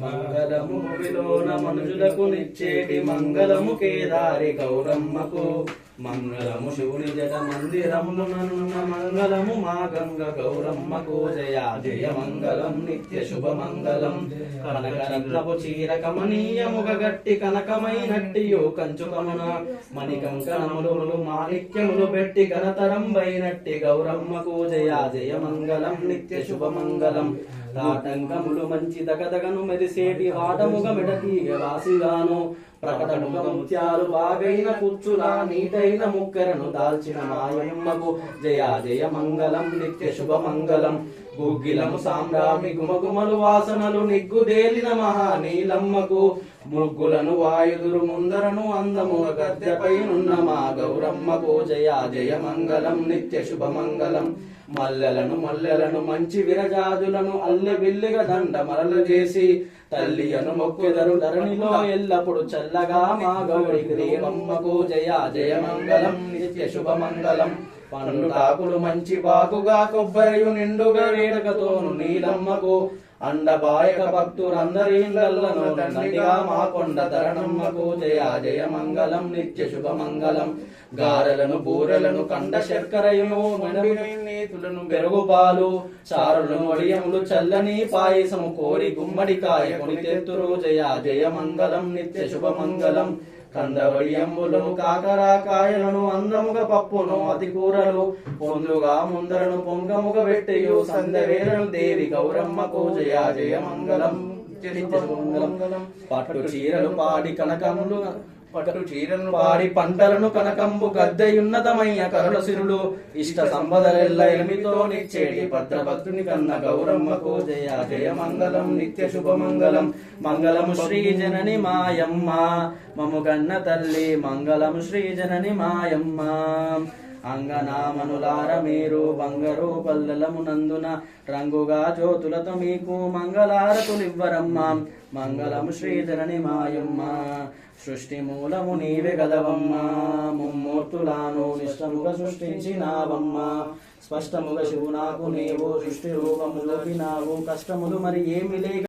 మంగళము విలోన మనుషులకు నిచ్చేటి మంగళము కేదారి గౌరమ్మకు. మంగళము శివుని జట మందిరమునున్న మంగళము మా గంగ గౌరమ్మకు జయ జయ మంగళం నిత్య శుభ మంగళం. కనకరత్నపు చీర కమనీయముగ గట్టి కనకమైనట్టియో కంచుకమున. మణి కంకణములు మాణిక్యములు పెట్టి ఘనతరంబైనట్టి గౌరమ్మకు జయ జయ మంగళం నిత్య శుభ మంగళం. తాటంకములు మంచి దగదగను మెరిసేటి ఆటముగ మెడతీగ రాసిగాను ప్రకటముగ ముత్యాలు బాగైన కుచ్చులా నీటైన ముక్కరను దాల్చిన మాయమ్మకు జయ జయ మంగళం నిత్య శుభ మంగళం. గుగ్గిలము సామ్రామి గుమగుమలు వాసనలు నిగ్గుదేలిన మహానీలమ్మకు. ముగ్గులను వాయుదురు ముందరను అందము గద్దెపైనున్న మా గౌరమ్మకు జయ జయ మంగళం నిత్య శుభ మంగళం. మల్లెలను మల్లెలను మంచి విరజాజులను అల్లె బిల్లిగా దండ మరలు చేసి తల్లి అను మొక్కెదరు ధరణిలో ఎల్లప్పుడు చల్లగా మా గౌరి దేవమ్మకు జయ జయ మంగళం నిత్య శుభ మంగళం. పండు తాకులు మంచి బాకుగా కొబ్బరియు నిండుగా వేడకతోను నీలమ్మకు. అండబాయక భక్తులందరిళ్ళను దండిగా మా కొండ తరణమ్మకు జయ జయ మంగళం నిత్య శుభ మంగళం. గారెలను బూరెలను కండ శర్కరయును నేతులను పెరుగుపాలు చారులను వడియములు చల్లని పాయసము కోరి గుమ్మడికాయ కొని తెత్తురు. జయ జయ మంగళం నిత్య శుభ మంగళం. కందవడి అంబులను కాకరాకాయలను అందముగ పప్పును అతి కూరలు పొందుగా ముందరను పొంగముగ పెట్టెయు సందవేలను దేవి గౌరమ్మకు జయ జయ మంగళం నిత్య మంగళం పట్టు చీరలు పాడి కనకములు పట్టు చీరలను పాడి పంటలను కనకంబు గద్దెయున్నతమయ్య కరుల సిరులు ఇష్ట సంపదలెల్ల ఎమితో నిచ్చేడి భద్రభక్తుని కన్న గౌరమ్మకు జయ జయ మంగళం నిత్య శుభమంగళం. మంగళము శ్రీ జనని మాయమ్మ. మము కన్న తల్లి మంగళము శ్రీ జనని మాయమ్మ. అంగనామనులార మీరు బంగారు పల్లెలమునందున రంగుగా జ్యోతులతో మీకు మంగళారతులివ్వరమ్మా. మంగళము శ్రీధరణి మాయమ్మ. సృష్టి మూలము నీవే గదవమ్మా ముమ్మూర్తులాను నిష్టముగా సృష్టించినావమ్మ. స్పష్టముగా శివు నాకు నీవు సృష్టి రూపములోకి నావు కష్టములు మరి ఏమి లేక